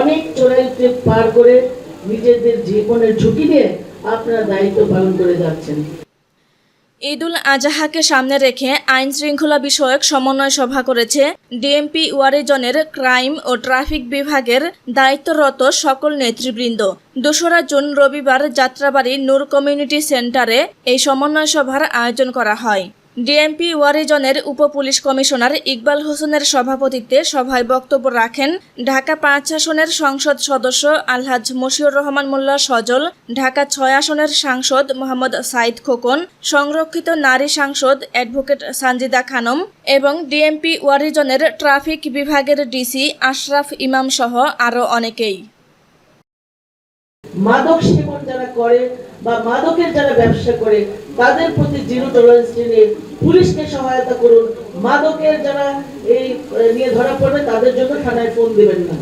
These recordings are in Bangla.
অনেক ট্রেপ পার করে নিজেদের জীবনের ঝুঁকি নিয়ে আপনারা দায়িত্ব পালন করে যাচ্ছেন। ঈদুল আজহাকে সামনে রেখে আইন শৃঙ্খলা বিষয়ক সমন্বয় সভা করেছে ডিএমপি ওয়ারিজনের ক্রাইম ও ট্রাফিক বিভাগের দায়িত্বরত সকল নেতৃবৃন্দ। দোসরা জুন রবিবার যাত্রাবাড়ি নূর কমিউনিটি সেন্টারে এই সমন্বয় সভার আয়োজন করা হয়। ডিএমপি ওয়ারিজনের উপ পুলিশ কমিশনার ইকবাল হোসেনের সভাপতিত্বে সভায় বক্তব্য রাখেন ঢাকা পাঁচ আসনের সংসদ সদস্য আলহাজ মশিউর রহমান মোল্লা সজল, ঢাকা ছয় আসনের সাংসদ মোহাম্মদ সাইদ খোকন, সংরক্ষিত নারী সাংসদ অ্যাডভোকেট সানজিদা খানম এবং ডিএমপি ওয়ারিজনের ট্রাফিক বিভাগের ডিসি আশরাফ ইমাম সহ আরও অনেকেই। মাদক সেবন যারা করে বা মাদকের যারা ব্যবসা করে, তাদের প্রতি জিরো টলারেন্স নিয়ে পুলিশকে সহায়তা করুন। মাদকের যারা এই নিয়ে ধরা পড়বে, তাদের জন্য থানায় ফোন দেবেন না।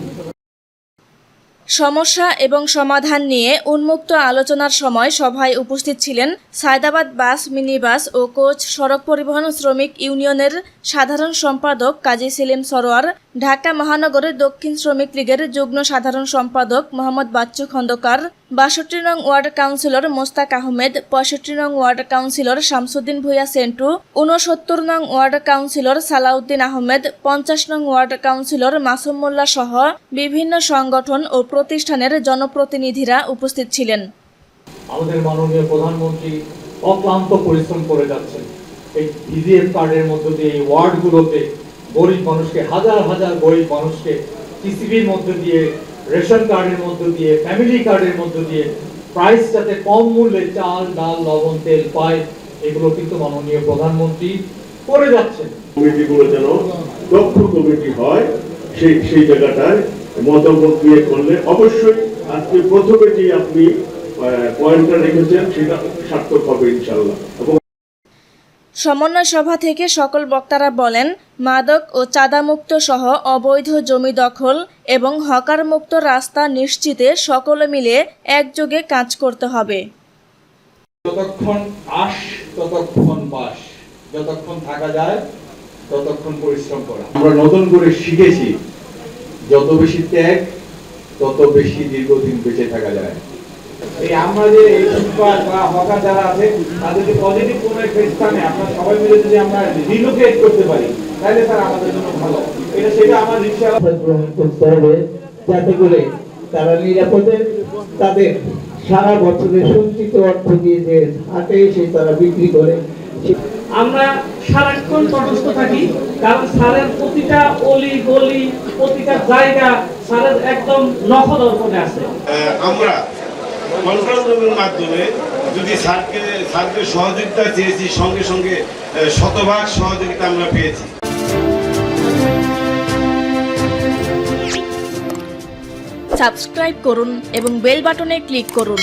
সমস্যা এবং সমাধান নিয়ে উন্মুক্ত আলোচনার সময় সভায় উপস্থিত ছিলেন সায়দাবাদ বাস মিনি বাস ও কোচ সড়ক পরিবহন শ্রমিক ইউনিয়নের সাধারণ সম্পাদক কাজী সেলিম সরোয়ার, ঢাকা মহানগরের দক্ষিণ শ্রমিক লীগের যুগ্ম সাধারণ সম্পাদক মোহাম্মদ বাচ্চু খন্দকার, বাষট্টি নং ওয়ার্ড কাউন্সিলর মোস্তাক আহমেদ, পঁয়ষট্টি নং ওয়ার্ড কাউন্সিলর শামসুদ্দিন ভূঁইয়া সেন্টু উনসত্তর নং ওয়ার্ড কাউন্সিলর সালাউদ্দিন আহমেদ, পঞ্চাশ নং ওয়ার্ড কাউন্সিলর মাসুম মোল্লা সহ বিভিন্ন সংগঠন ও প্রতিষ্ঠানের জনপ্রতিনিধিরা উপস্থিত ছিলেন। আমাদের মাননীয় প্রধানমন্ত্রী অক্লান্ত পরিশ্রম করে যাচ্ছেন। এই বিজিএফ কার্ডের মধ্য দিয়ে এই ওয়ার্ডগুলোতে গরিব মানুষকে হাজার হাজার গরিব মানুষকে টিসিবির মধ্য দিয়ে রেশন কার্ডের মধ্য দিয়ে ফ্যামিলি কার্ডের মধ্য দিয়ে প্রাইস যাতে কম মূল্যে চাল ডাল লবণ তেল পায় এগুলো কিন্তু মাননীয় প্রধানমন্ত্রী করে যাচ্ছেন। কমিটিগুলো যেন দক্ষ কমিটি হয় সেই সেই জায়গাটায় মতামত দিয়ে করলে অবশ্যই আজকে প্রথমে যে আপনি পয়েন্টটা রেখেছেন সেটা সার্থক হবে ইনশাল্লাহ এবং সমন্বয় সভা থেকে সকল বক্তারা বলেন মাদক ও চাঁদামুক্ত সহ অবৈধ জমি দখল এবং হকার মুক্ত রাস্তা নিশ্চিতে সকলে মিলে একযোগে কাজ করতে হবে। যতক্ষণ আস ততক্ষণ বাস। যতক্ষণ থাকা যায় ততক্ষণ পরিশ্রম করা। আমরা নতুন করে শিখেছি যত বেশি ত্যাগ তত বেশি দীর্ঘদিন বেঁচে থাকা যায়। এই আমরা যে এই ফুটপাত বা হকার যারা আছে তাদের যে পজিটিভ কোনো একটা স্থানে আমরা সবাই মিলে যদি আমরা রিলোকেট করতে পারি তাহলে স্যার আমাদের জন্য ভালো। এটা সেটা আমার রিক্সা গ্রহণ করতে হবে যাতে করে তারা নিরাপদে তাদের সারা বছরের সঞ্চিত অর্থ দিয়ে যে হাটে এসে তারা বিক্রি করে আমরা সারাক্ষণ তটস্থ থাকি কারণ স্যারের প্রতিটা অলি গলি প্রতিটা জায়গা স্যারের একদম নখদর্পণে আছে। আমরা কনফারেন্স রুমের মাধ্যমে যদি স্যারকে স্যারকে সহযোগিতা চেয়েছি সঙ্গে সঙ্গে শতভাগ সহযোগিতা আমরা পেয়েছি। সাবস্ক্রাইব করুন এবং বেল বাটনে ক্লিক করুন।